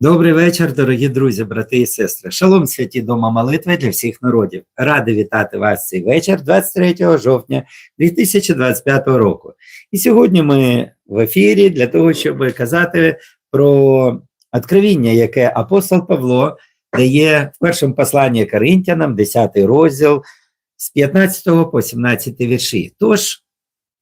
Добрий вечір, дорогі друзі, брати і сестри. Шалом святі дома молитви для всіх народів. Радий вітати вас цей вечір 23 жовтня 2025 року. І сьогодні ми в ефірі для того, щоб казати про откровіння, яке апостол Павло дає в першому посланні Коринтянам, 10 розділ з 15 по 17 вірші. Тож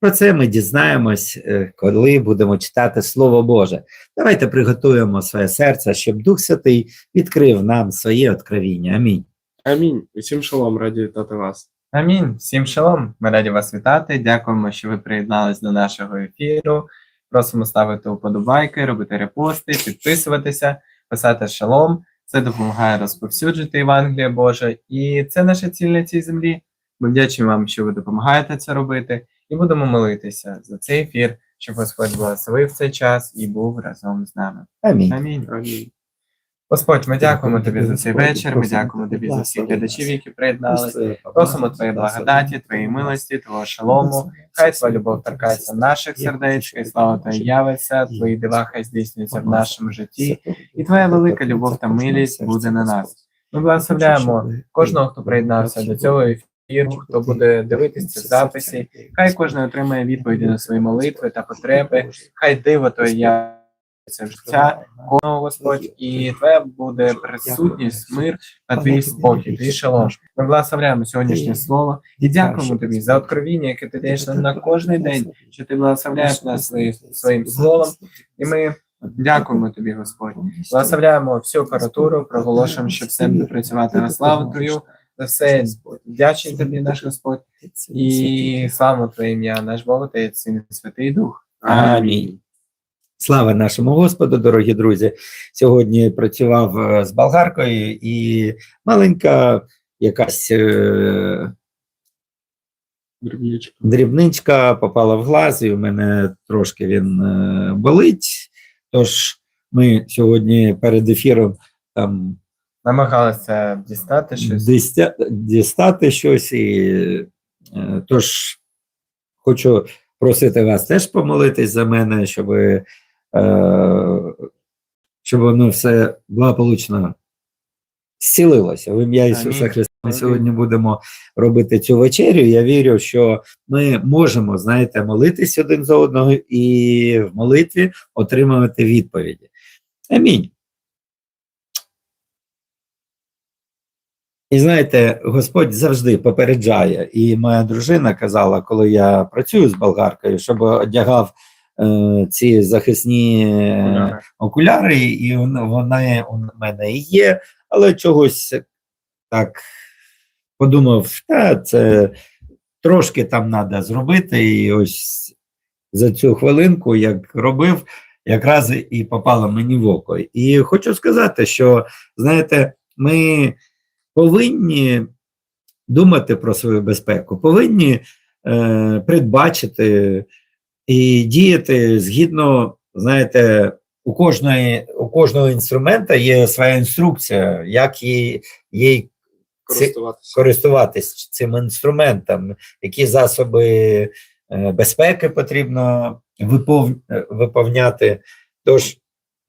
про це ми дізнаємось, е, коли будемо читати Слово Боже. Давайте приготуємо своє серце, щоб Дух Святий відкрив нам своє откровіння. Амінь. Амінь. Усім шалом, раді вітати вас. Амінь. Всім шалом. Ми раді вас вітати. Дякуємо, що ви приєднались до нашого ефіру. Просимо ставити уподобайки, робити репости, підписуватися, писати шалом. Це допомагає розповсюджити Євангеліє Боже. І це наша ціль на цій землі. Ми вдячні вам, що ви допомагаєте це робити, і будемо молитися за цей ефір, щоб Господь благословив цей час і був разом з нами. Амінь. Амінь. Амінь. Господь, ми дякуємо тобі за цей вечір. Ми дякуємо тобі за всіх глядачів, які приєднались. Просимо Твоєї благодаті, Твоєї милості, Твого шалому. Хай Твоя любов торкається наших сердеч, хай слава Твоя явиться, Твої дива хай здійснюються в нашому житті, і Твоя велика любов та милість буде на нас. Ми благословляємо кожного, хто приєднався до цього ефіру, хто буде дивитися ці записи. Хай кожен отримає відповіді на свої молитви та потреби. Хай диво Твоє явиться в життя кожного Господь, і Твоя буде присутність, мир та твій спокій, твій шалом. Ми благословляємо сьогоднішнє слово і дякуємо тобі за откровіння, яке ти даєш нам на кожний день, що ти благословляєш нас своїм словом. І ми дякуємо тобі, Господь. Благословляємо всю апаратуру, проголошуємо, що все буде працювати на славу Твою. За все вдячний тобі, наш Господь, і слава Твоє ім'я, наш Бог, Отець, Син і Святий Дух. Амінь. Слава нашому Господу, дорогі друзі. Сьогодні працював е, з болгаркою і маленька якась е, Дрібничка. дрібничка попала в глаз, і у мене трошки він е, болить. Тож ми сьогодні перед ефіром там Намагалися дістати щось. дистя- дістати щось. І, е, тож хочу просити вас теж помолитись за мене, щоб, е, щоб воно все благополучно зцілилося. В ім'я Ісуса Христа. Ми сьогодні будемо робити цю вечерю. Я вірю, що ми можемо, знаєте, молитись один за одного і в молитві отримувати відповіді. Амінь. І знаєте, Господь завжди попереджає. І моя дружина казала, коли я працюю з болгаркою, щоб одягав е, ці захисні е, Окуляри. окуляри, і вон- вони у мене є, але чогось так подумав, та це трошки там треба зробити. І ось за цю хвилинку, як робив, якраз і попало мені в око. І хочу сказати, що знаєте, ми повинні думати про свою безпеку, повинні е, передбачити і діяти згідно, знаєте, у кожної, у кожного інструмента є своя інструкція, як їй, їй Користуватися. користуватись цим інструментом, які засоби е, безпеки потрібно випов, виповняти. Тож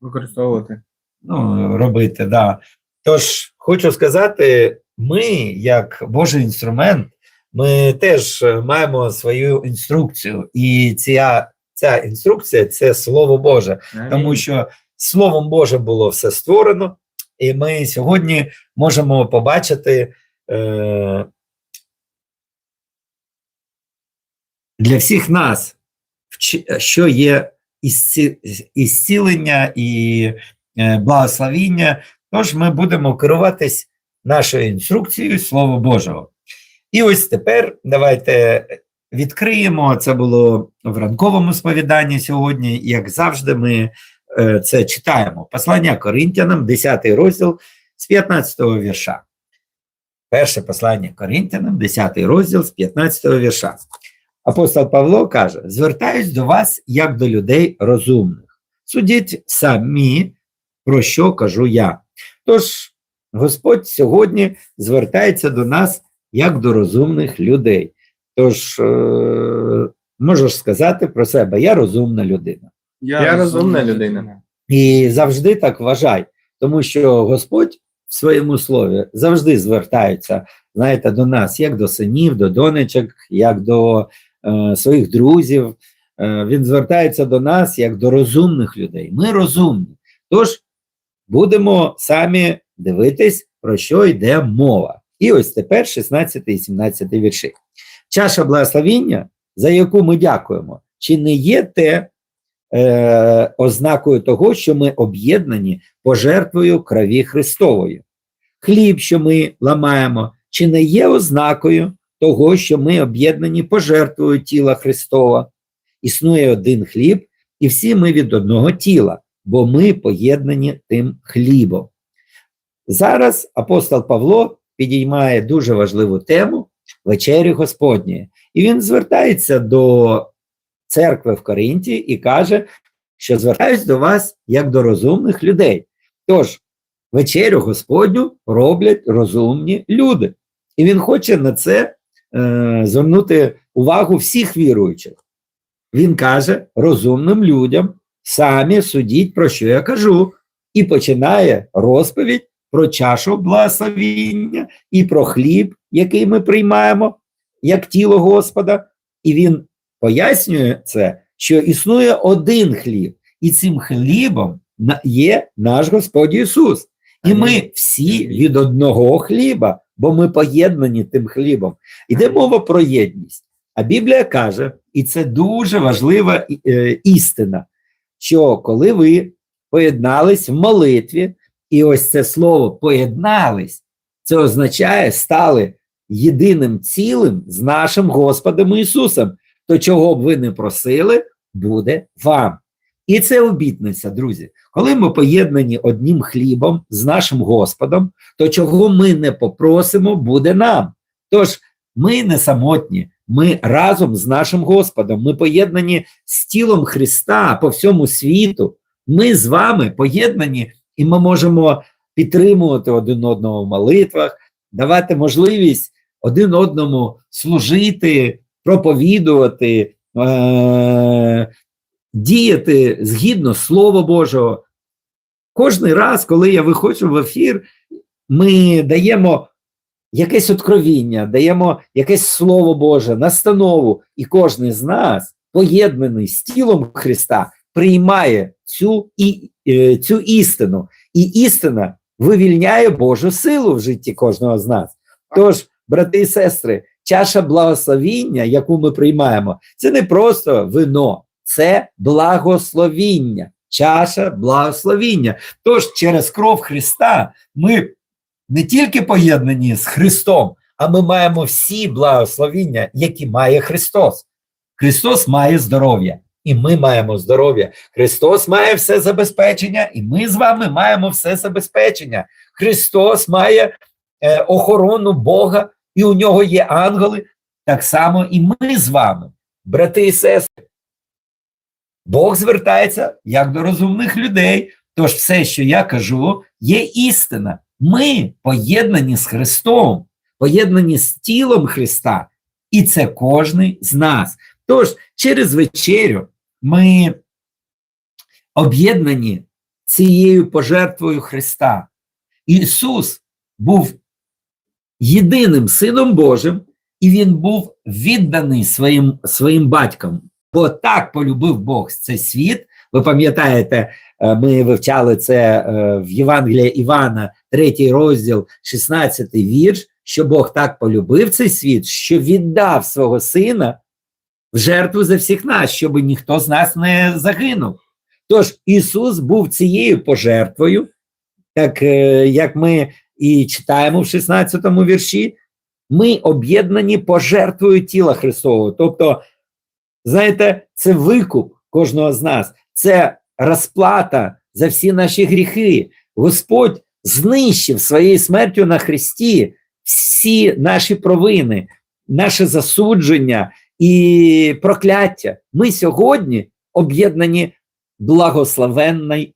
Використовувати. ну, робити. Да. Тож хочу сказати, ми, як Божий інструмент, ми теж е, маємо свою інструкцію, і ця, ця інструкція це Слово Боже, тому що Словом Божим було все створено, і ми сьогодні можемо побачити. Е, для всіх нас, що є ісцілення і е, благословіння, тож ми будемо керуватись нашою інструкцією Слова Божого. І ось тепер давайте відкриємо. Це було в ранковому сповіданні сьогодні. Як завжди, ми е, це читаємо. Послання Коринтянам, 10 розділ з 15 вірша. Перше послання Коринтянам, 10 розділ з 15 вірша. Апостол Павло каже: звертаюсь до вас як до людей розумних. Судіть самі, про що кажу я. Тож Господь сьогодні звертається до нас як до розумних людей. Тож е, можеш сказати про себе: я розумна людина. Я розумна людина. І завжди так вважай, тому що Господь в своєму слові завжди звертається, знаєте, до нас, як до синів, до донечок, як до е, своїх друзів. Е, він звертається до нас як до розумних людей. Ми розумні. Тож будемо самі дивитись, про що йде мова. І ось тепер 16 і 17 вірші. Чаша благословіння, за яку ми дякуємо, чи не є те е, ознакою того, що ми об'єднані пожертвою крові Христової? Хліб, що ми ламаємо, чи не є ознакою того, що ми об'єднані пожертвою тіла Христова? Існує один хліб, і всі ми від одного тіла, бо ми поєднані тим хлібом. Зараз апостол Павло підіймає дуже важливу тему вечері Господньої, і він звертається до церкви в Коринті і каже, що звертаюсь до вас як до розумних людей. Тож, вечерю Господню роблять розумні люди. І він хоче на це е, звернути увагу всіх віруючих. Він каже розумним людям, самі судіть, про що я кажу, і починає розповідь про чашу благословіння і про хліб, який ми приймаємо, як тіло Господа. І він пояснює це, що існує один хліб, і цим хлібом є наш Господь Ісус. І ми всі від одного хліба, бо ми поєднані тим хлібом. Іде мова про єдність. А Біблія каже, і це дуже важлива е, істина, що коли ви поєднались в молитві, і ось це слово поєднались, це означає стали єдиним цілим з нашим Господом Ісусом. То чого б ви не просили, буде вам. І це обітниця, друзі. Коли ми поєднані одним хлібом з нашим Господом, то чого ми не попросимо, буде нам. Тож ми не самотні, ми разом з нашим Господом, ми поєднані з тілом Христа по всьому світу. Ми з вами поєднані, і ми можемо підтримувати один одного в молитвах, давати можливість один одному служити, проповідувати, е- діяти згідно Слова Божого. Кожний раз, коли я виходжу в ефір, ми даємо якесь откровіння, даємо якесь Слово Боже, настанову, і кожен з нас, поєднаний з тілом Христа, приймає цю, і, е, цю істину. І істина вивільняє Божу силу в житті кожного з нас. Тож, брати і сестри, чаша благословіння, яку ми приймаємо, це не просто вино, це благословіння, чаша благословіння. Тож через кров Христа ми не тільки поєднані з Христом, а ми маємо всі благословіння, які має Христос. Христос має здоров'я, і ми маємо здоров'я. Христос має все забезпечення, і ми з вами маємо все забезпечення. Христос має е, охорону Бога, і у нього є ангели. Так само і ми з вами, брати і сестри. Бог звертається як до розумних людей. Тож все, що я кажу, є істина. Ми поєднані з Христом, поєднані з тілом Христа, і це кожний з нас. Тож через вечерю ми об'єднані цією пожертвою Христа. Ісус був єдиним Сином Божим, і Він був відданий своїм, своїм батькам. Бо так полюбив Бог цей світ. Ви пам'ятаєте, ми вивчали це е, в Євангелії Івана, третій розділ, 16 вірш, що Бог так полюбив цей світ, що віддав свого сина в жертву за всіх нас, щоб ніхто з нас не загинув. Тож Ісус був цією пожертвою, так е, як ми і читаємо в 16 вірші, ми об'єднані пожертвою тіла Христового. Тобто, знаєте, це викуп кожного з нас, це розплата за всі наші гріхи. Господь знищив своєю смертю на Христі всі наші провини, наше засудження і прокляття. Ми сьогодні об'єднані благословенною,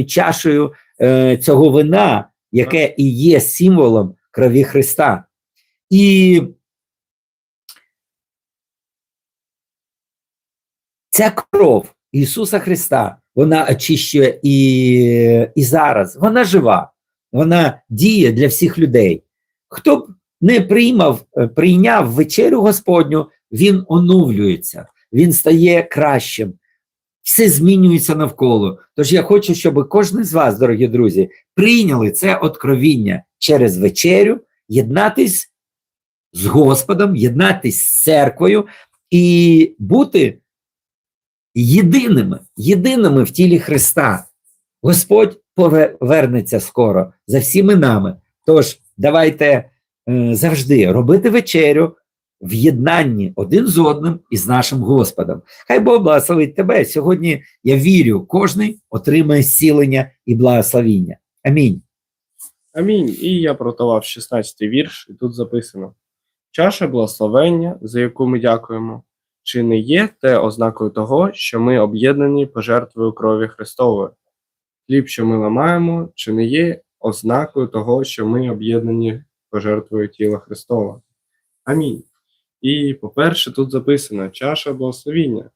е, чашею е, цього вина, яке і є символом крові Христа. І ця кров Ісуса Христа, вона очищує і, і зараз. Вона жива, вона діє для всіх людей. Хто б не приймав, е, прийняв вечерю Господню, він оновлюється, він стає кращим. Все змінюється навколо. Тож я хочу, щоб кожен з вас, дорогі друзі, прийняли це откровіння через вечерю, єднатись з Господом, єднатись з церквою і бути єдиними, єдиними в тілі Христа. Господь повернеться скоро за всіми нами. Тож давайте е, завжди робити вечерю в єднанні один з одним і з нашим Господом. Хай Бог благословить тебе. Сьогодні я вірю, кожний отримає зцілення і благословіння. Амінь. Амінь. І я протував 16-й вірш, і тут записано: Чаша благословення, за яку ми дякуємо, чи не є те ознакою того, що ми об'єднані пожертвою крові Христової? Хліб, що ми ламаємо, чи не є ознакою того, що ми об'єднані пожертвою тіла Христова? Амінь. І, по-перше, тут записано чаша благословіння.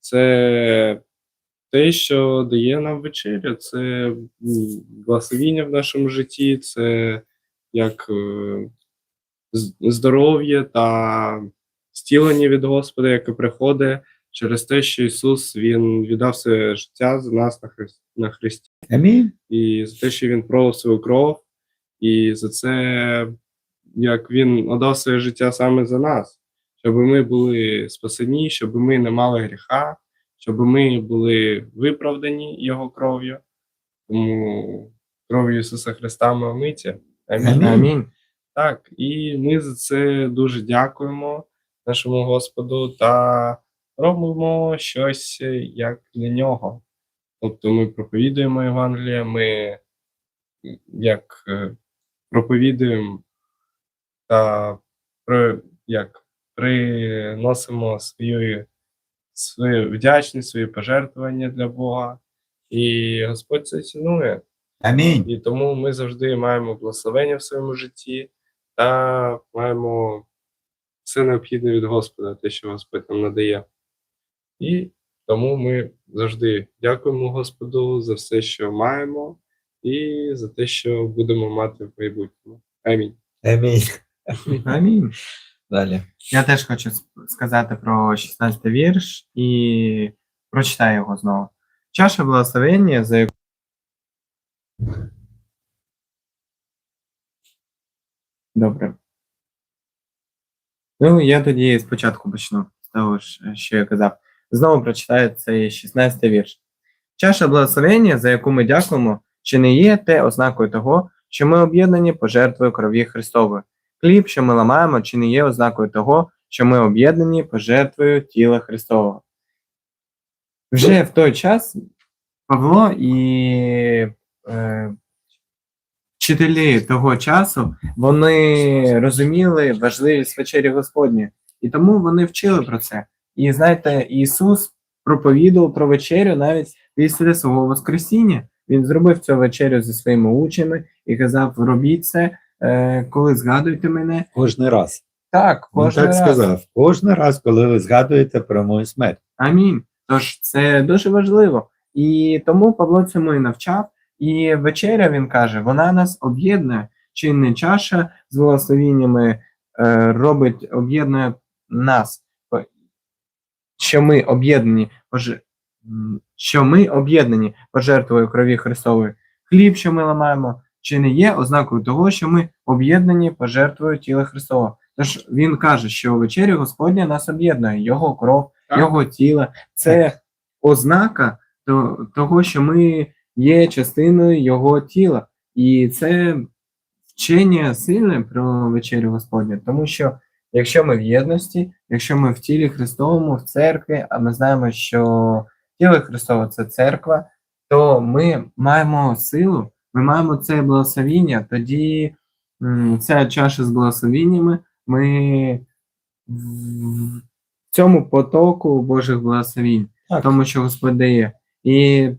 Це те, що дає нам вечеря, це благословіння в нашому житті, це як е, здоров'я та зцілення від Господа, яке приходить через те, що Ісус Він віддав своє життя за нас на, Христ, на Христі, Амінь. і за те, що Він пролив свою кров, і за це, як Він отдав своє життя саме за нас, щоб ми були спасені, щоб ми не мали гріха, щоб ми були виправдані Його кров'ю. Тому кров'ю Ісуса Христа ми омиті. Амінь. Амінь. Так, і ми за це дуже дякуємо нашому Господу та робимо щось е, як для нього. Тобто ми проповідуємо Євангеліє, ми як е, проповідуємо та при, як приносимо свою, свою вдячність, свої пожертвування для Бога. І Господь це цінує. Амінь. І тому ми завжди маємо благословення в своєму житті та маємо все необхідне від Господа, те, що Господь нам надає. І тому ми завжди дякуємо Господу за все, що маємо, і за те, що будемо мати в майбутньому. Амінь. Амінь. Амінь. Далі. Я теж хочу сказати про 16 вірш і прочитаю його знову. Чаша благословення, за яку Добре. Ну, я тоді спочатку почну з того, що я казав. Знову прочитаю цей 16 вірш. Чаша благословення, за яку ми дякуємо, чи не є те ознакою того, що ми об'єднані пожертвою крові Христової. Хліб, що ми ламаємо, чи не є ознакою того, що ми об'єднані пожертвою тіла Христового. Вже в той час Павло і е, вчителі того часу вони розуміли важливість вечері Господні, і тому вони вчили про це. І знаєте, Ісус проповідував про вечерю навіть після свого Воскресіння. Він зробив цю вечерю зі своїми учнями і казав: робіть це, е, коли згадуєте мене. Кожний раз. Так, кожен так раз. сказав. Кожен раз, коли ви згадуєте про мою смерть. Амінь. Тож це дуже важливо. І тому Павло цьому і навчав. І вечеря він каже: вона нас об'єднує. Чи не чаша з благословіннями е, робить, об'єднує нас, що ми об'єднані, що ми об'єднані пожертвою крові Христової. Хліб, що ми ламаємо, чи не є ознакою того, що ми об'єднані пожертвою тіла Христова. Тож він каже, що вечеря Господня нас об'єднує, його кров, Так. його тіло. Це ознака того, що ми є частиною його тіла. І це вчення сильне про вечерю Господню, тому що якщо ми в єдності, якщо ми в тілі Христовому, в церкві, а ми знаємо, що тіло Христове це церква, то ми маємо силу, ми маємо це благословіння, тоді ця чаша з благословіннями, ми в цьому потоку Божих благословінь, тому що Господь дає. І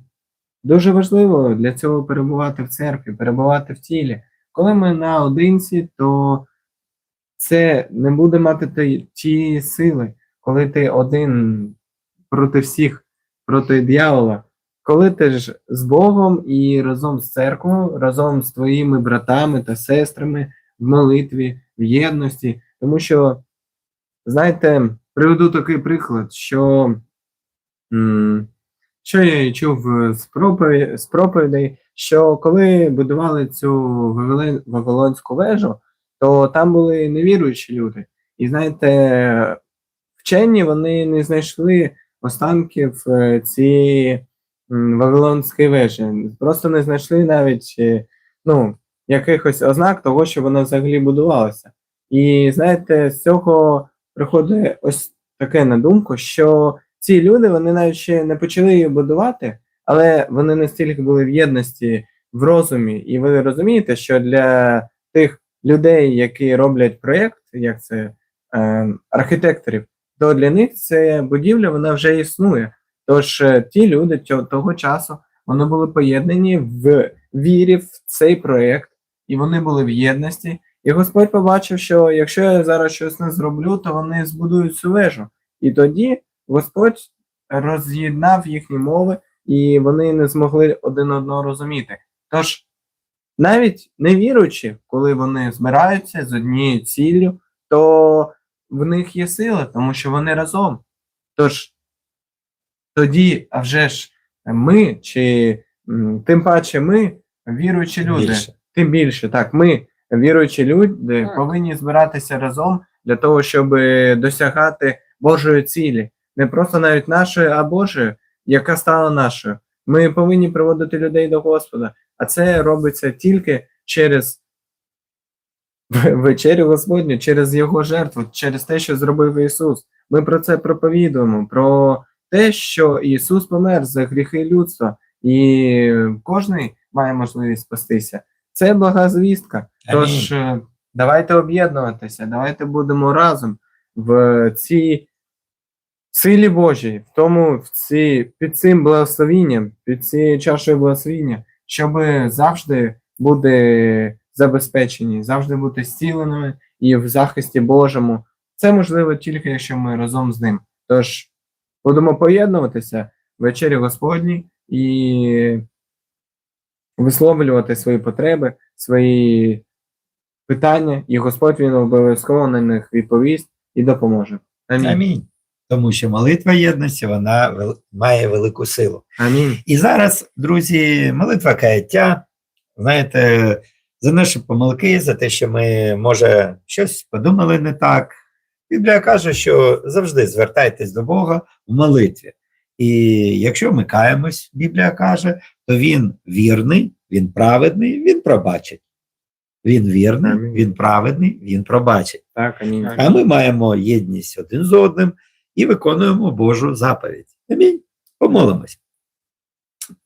дуже важливо для цього перебувати в церкві, перебувати в тілі. Коли ми наодинці, то це не буде мати ті, ті сили, коли ти один проти всіх, проти диявола, коли ти ж з Богом і разом з церквою, разом з твоїми братами та сестрами в молитві, в єдності. Тому що, знаєте, приведу такий приклад, що, що я чув з, пропові- з проповідей, що коли будували цю Вавилонську вежу, то там були невіруючі люди. І знаєте, вчені вони не знайшли останків е, цієї Вавилонської вежі. Просто не знайшли навіть е, ну, якихось ознак того, що вона взагалі будувалася. І знаєте, з цього приходить ось таке на думку, що ці люди вони навіть ще не почали її будувати, але вони настільки були в єдності в розумі, і ви розумієте, що для тих людей, які роблять проєкт, як це е, архітекторів, то для них ця будівля вона вже існує. Тож е, ті люди того часу вони були поєднані в вірі в цей проєкт, і вони були в єдності. І Господь побачив, що якщо я зараз щось не зроблю, то вони збудують цю вежу. І тоді Господь роз'єднав їхні мови, і вони не змогли один одного розуміти. Тож, навіть не віруючи, коли вони збираються з однією ціллю, то в них є сила, тому що вони разом. Тож тоді, а вже ж ми, чи тим паче ми, віруючі люди, Більше. тим більше, так, ми, віруючі люди, повинні збиратися разом для того, щоб досягати Божої цілі. Не просто навіть нашої, а Божої, яка стала нашою. Ми повинні приводити людей до Господа, а це робиться тільки через вечерю Господню, через Його жертву, через те, що зробив Ісус. Ми про це проповідуємо, про те, що Ісус помер за гріхи людства, і кожен має можливість спастися. Це блага звістка. Тож е, давайте об'єднуватися, давайте будемо разом в цій силі Божій, в тому, в ці, під цим благословінням, під цією чашею благословіння, щоб завжди бути забезпечені, завжди бути зціленими і в захисті Божому. Це можливо тільки якщо ми разом з ним. Тож будемо поєднуватися в вечері Господній і висловлювати свої потреби, свої питання, і Господь він обов'язково на них відповість і допоможе. Амінь. Амінь. Тому що молитва єдності вона має велику силу. Амінь. І зараз, друзі, молитва каяття, знаєте, за наші помилки, за те, що ми, може, щось подумали не так. Біблія каже, що завжди звертайтесь до Бога в молитві. І якщо ми каємось, Біблія каже, то він вірний, він праведний, він пробачить. Він вірний, він праведний, він пробачить. Так, амінь. А ми маємо єдність один з одним і виконуємо Божу заповідь. Амінь. Помолимось.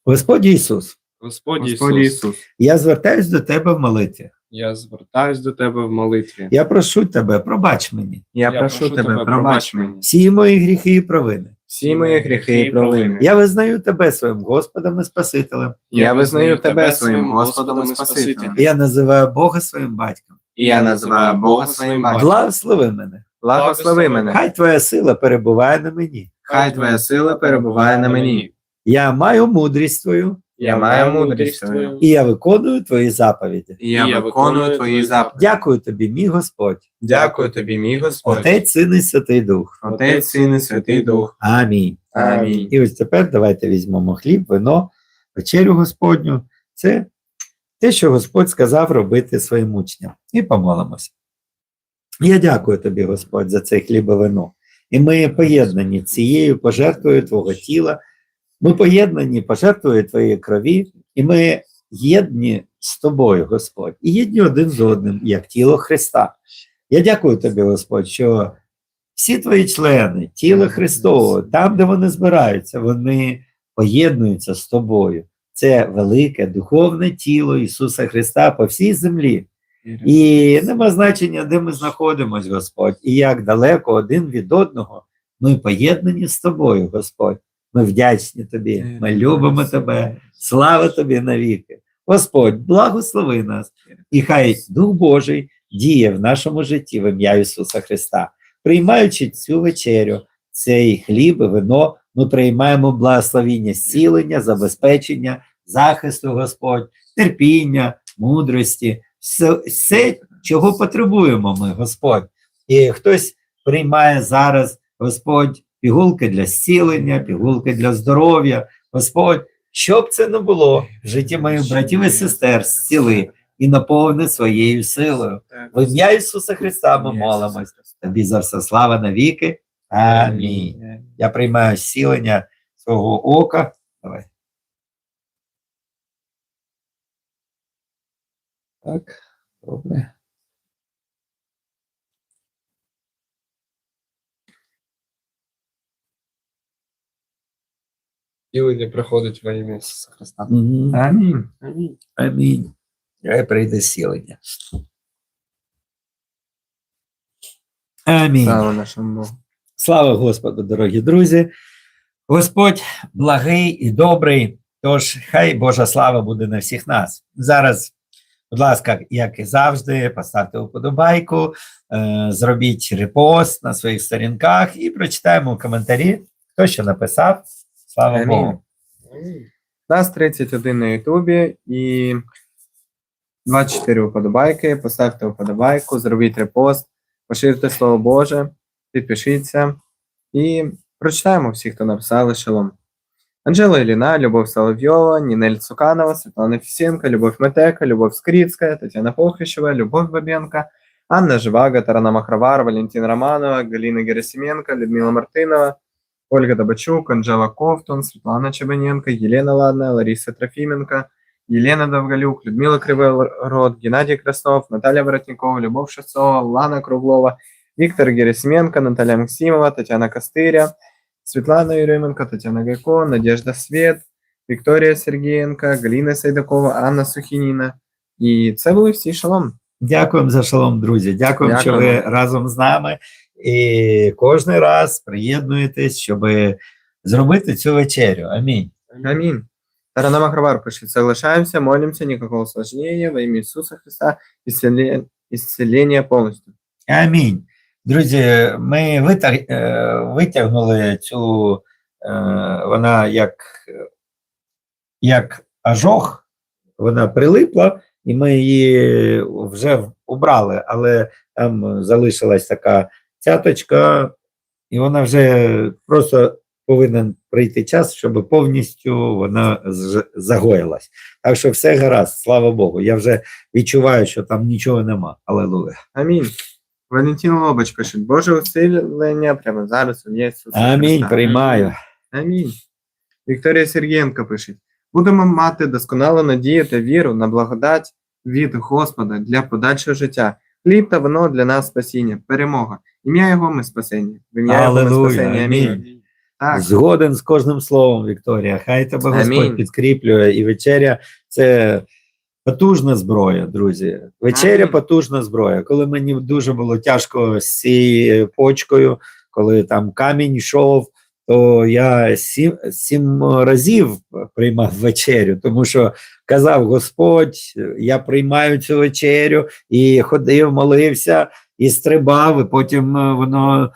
Господь Ісус, Господь Господь Ісус, Ісус, я звертаюсь до Тебе в молитві. я звертаюсь до тебе в молитві. Я прошу Тебе, пробач мені я, прошу тебе, пробач мені всі мої гріхи і провини. всі мої гріхи і провини. Я визнаю Тебе своїм Господом і Спасителем. Я визнаю тебе своїм Господом і Спасителем. Я називаю Бога своїм батьком. І я називаю Бога своїм батьком. Благослови мене. Благослови мене. Хай Твоя сила перебуває на мені. Хай твоя сила перебуває на мені. Я маю мудрість Твою, Я маю мудрість твою. і я виконую Твої заповіді. І я виконую твої заповіді. Дякую тобі, мій Господь, Дякую тобі, мій Господь. Отець, Син і Святий Дух. Отець, Син і Святий Дух. Амінь. Амінь. І ось тепер давайте візьмемо хліб, вино, вечерю Господню. Це те, що Господь сказав робити своїм учням. І помолимося. Я дякую тобі, Господь, за цей хліб і вино. І ми поєднані цією пожертвою Твого тіла. Ми поєднані пожертвою Твоєї крові, і ми єдні з тобою, Господь, і єдні один з одним, як тіло Христа. Я дякую тобі, Господь, що всі твої члени, тіло Христового, там, де вони збираються, вони поєднуються з тобою. Це велике духовне тіло Ісуса Христа по всій землі. І нема значення, де ми знаходимося, Господь, і як далеко один від одного ми поєднані з тобою, Господь. Ми вдячні тобі, ми любимо тебе. Слава тобі навіки. Господь, благослови нас, і хай Дух Божий діє в нашому житті в ім'я Ісуса Христа, приймаючи цю вечерю, цей хліб і вино ми приймаємо благословіння, зцілення, забезпечення, захисту Господь, терпіння, мудрості, все, все, чого потребуємо ми, Господь. І хтось приймає зараз, Господь, пігулки для зцілення, пігулки для здоров'я. Господь, що б це не було в житті моїх братів і сестер, зціли і наповни своєю силою. В ім'я Ісуса Христа ми молимось. Тобі за все слава навіки. Амінь. Я приймаю зцілення свого ока. Давай. Так, добре. Цілення приходить во ім'я Ісуса Христа. Амінь. Амінь. Амінь. Хай прийде зцілення. Амінь. Слава нашому Богу. Слава Господу, дорогі друзі. Господь благий і добрий. Тож хай Божа слава буде на всіх нас. Зараз, будь ласка, як і завжди, поставте вподобайку, е, зробіть репост на своїх сторінках і прочитаємо коментарі, хто що написав. Слава. Богу. Нас 31 на Ютубі і 24 вподобайки. Поставте вподобайку, зробіть репост, поширте Слово Боже, підпишіться і прочитаємо всіх, хто написали шалом. Анжела Іліна, Любов Соловйова, Нінель Цуканова, Світлана Фісенко, Любов Метека, Любов Скрицька, Тетяна Похрищева, Любов Бабенко, Анна Живаго, Тарана Махравар, Валентин Романова, Галина Герасименко, Людмила Мартинова, Ольга Добачук, Анжела Ковтун, Светлана Чебаненко, Елена Ладная, Лариса Трофименко, Елена Довголюк, Людмила Кривород, Геннадий Краснов, Наталья Воротникова, Любовь Шевцова, Лана Круглова, Виктор Герасименко, Наталья Максимова, Татьяна Костыря, Светлана Еременко, Татьяна Гайко, Надежда Свет, Виктория Сергеенко, Галина Сайдакова, Анна Сухініна. І це були всі шалом. Дякуємо за шалом, друзі. Дякуємо, що ви разом з нами і кожен раз приєднуєтесь, щоб зробити цю вечерю. Амінь. Аминь. Тарана Махравар пишет, соглашаемся, молимся, никакого осложнения во имя Иисуса Христа, исцеле- исцеление полностью. Амінь. Друзі, ми витяг, е, витягнули цю, е, вона як, як ажох, вона прилипла, і ми її вже убрали, але там залишилась така цяточка, і вона вже просто повинен прийти час, щоб повністю вона загоїлась. Так що все гаразд, слава Богу. Я вже відчуваю, що там нічого нема. Алелуя. Амінь. Валентин Лобач пишет, Боже усилення прямо зараз у Ісуса Амінь, приймаю. Амінь. Вікторія Сергієнко пише: будемо мати досконалу надію та віру на благодать від Господа для подальшого життя. Хліб та вино для нас спасіння, перемога. Ім'я Його ми спасення. В ім'я Його ми спасення. Амінь. амінь. Так, Згоден з кожним словом, Вікторія. Хай тебе Господь Амінь. підкріплює. І вечеря це потужна зброя, друзі. Вечеря потужна зброя. Коли мені дуже було тяжко з цією почкою, коли там камінь йшов, то я сім, сім разів приймав вечерю, тому що казав Господь, я приймаю цю вечерю і ходив, молився, і стрибав, і потім е, воно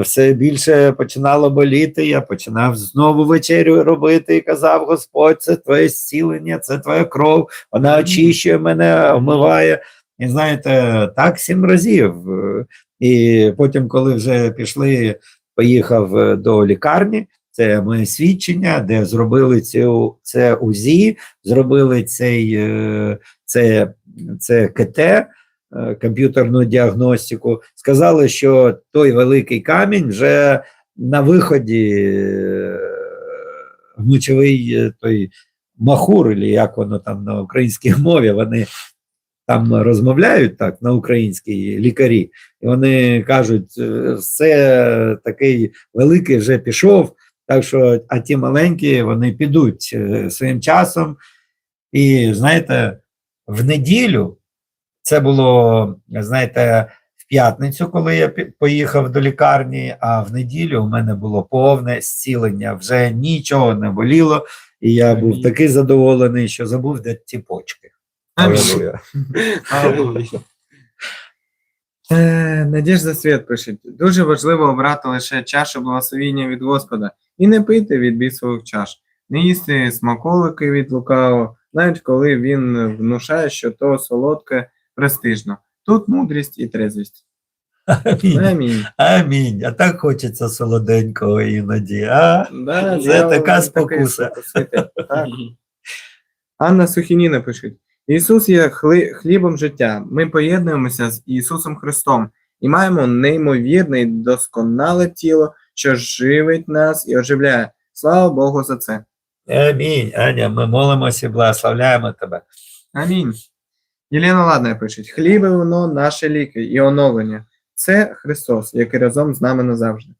все більше починало боліти. Я починав знову вечерю робити і казав: Господь, це твоє зцілення, це твоя кров, вона очищує мене, омиває. І знаєте, так сім разів. Е, І потім, коли вже пішли, поїхав е, до лікарні. Це моє свідчення, де зробили цю це УЗІ, зробили цей е, це, це КТ, е, комп'ютерну діагностику. Сказали, що той великий камінь вже на виході е, е, той махур, як воно там на українській мові, вони там розмовляють так на українській лікарі, і вони кажуть, е, все такий великий вже пішов. Так що, а ті маленькі вони підуть е, своїм часом. І знаєте, в неділю це було, знаєте, в п'ятницю, коли я поїхав до лікарні, а в неділю у мене було повне зцілення, вже нічого не боліло, і я був такий задоволений, що забув, де ті почки. Амінь. Алілуя. Алілуя. Е, пише: дуже важливо обрати лише чашу благословіння від Господа і не пити від бісових чаш, не їсти смаколики від лукавого, навіть коли він внушає, що то солодке престижно. Тут мудрість і трезвість. Амінь. Амінь. Амінь. А так хочеться солоденького іноді. А? Да, Це така спокуса. Так. Анна Сухініна пише: Ісус є хлібом життя. Ми поєднуємося з Ісусом Христом і маємо неймовірне і досконале тіло, що живить нас і оживляє. Слава Богу за це. Амінь. Аня, ми молимося і благословляємо тебе. Амінь. Єлена Ладна пише: хліб і воно наші ліки і оновлення. Це Христос, який разом з нами назавжди.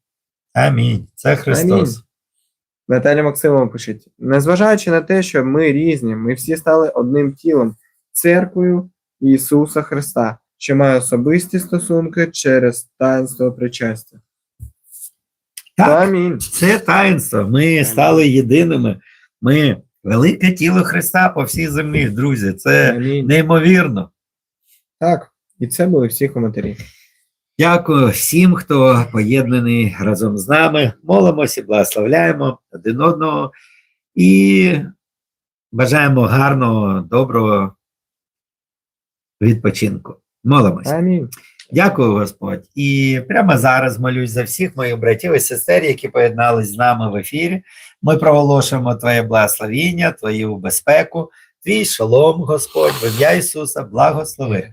Амінь. Це Христос. Амінь. Наталя Максимова пише: незважаючи на те, що ми різні, ми всі стали одним тілом, церквою Ісуса Христа, що має особисті стосунки через таїнство причастя. Так, Амінь. це таїнство. Ми стали єдиними. Ми велике тіло Христа по всій землі, друзі. Це Амінь. неймовірно. Так, і це були всі коментарі. Дякую всім, хто поєднаний разом з нами. Молимося, благословляємо один одного і бажаємо гарного, доброго відпочинку. Молимося. Амінь. Дякую, Господь. І прямо зараз молюсь за всіх моїх братів і сестер, які поєднались з нами в ефірі. Ми проголошуємо Твоє благословіння, Твою безпеку, Твій шалом, Господь, в ім'я Ісуса, благослови.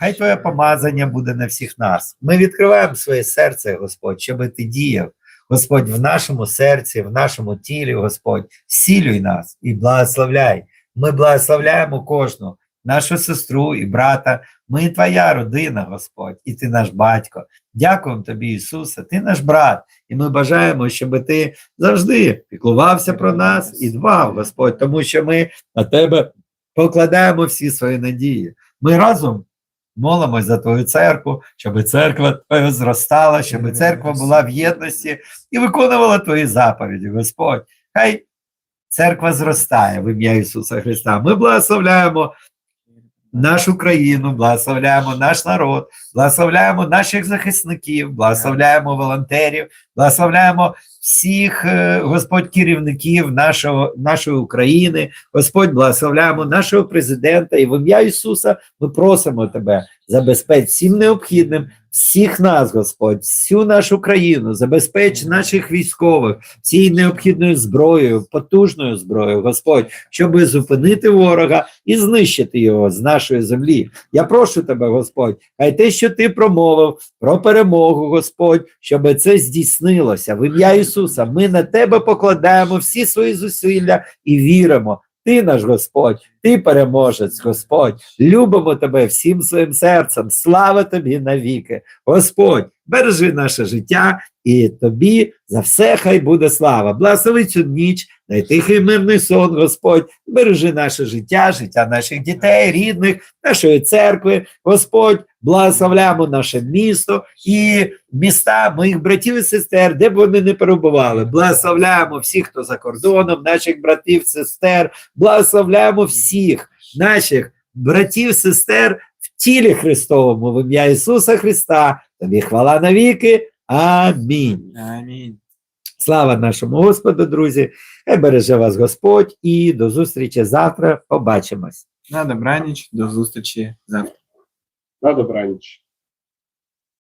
Хай Твоє помазання буде на всіх нас. Ми відкриваємо своє серце, Господь, щоб Ти діяв. Господь, в нашому серці, в нашому тілі, Господь, сілюй нас і благословляй. Ми благословляємо кожну, нашу сестру і брата. Ми твоя родина, Господь, і ти наш батько. Дякуємо тобі, Ісусе, ти наш брат, і ми бажаємо, щоб ти завжди піклувався про нас і дбав, Господь, тому що ми на тебе покладаємо всі свої надії. Ми разом молимось за твою церкву, щоб церква твоя зростала, щоб церква була в єдності і виконувала твої заповіді, Господь. Хай церква зростає в ім'я Ісуса Христа. Ми благословляємо нашу країну, благословляємо наш народ, благословляємо наших захисників, благословляємо волонтерів, благословляємо всіх, е, Господь, керівників нашого, нашої України, Господь, благословляємо нашого президента і в ім'я Ісуса ми просимо Тебе, забезпеч всім необхідним, всіх нас, Господь, всю нашу країну, забезпеч наших військових, всією необхідною зброєю, потужною зброєю, Господь, щоб зупинити ворога і знищити його з нашої землі. Я прошу тебе, Господь, хай те, що ти промовив про перемогу, Господь, щоб це здійснилося. В ім'я Ісуса, ми на тебе покладаємо всі свої зусилля і віримо. Ти наш Господь, ти переможець, Господь. Любимо тебе всім своїм серцем. Слава тобі навіки. Господь, бережи наше життя, і тобі за все хай буде слава. Благослови цю ніч, дай тихий мирний сон, Господь. Бережи наше життя, життя наших дітей, рідних, нашої церкви. Господь, благословляємо наше місто і міста моїх братів і сестер, де б вони не перебували. Благословляємо всіх, хто за кордоном, наших братів, сестер. Благословляємо всіх наших братів, сестер в тілі Христовому, в ім'я Ісуса Христа. Тобі хвала навіки. Амінь. Амінь. Слава нашому Господу, друзі. Хай береже вас Господь і до зустрічі завтра. Побачимось. На добраніч, до зустрічі завтра. На добраніч.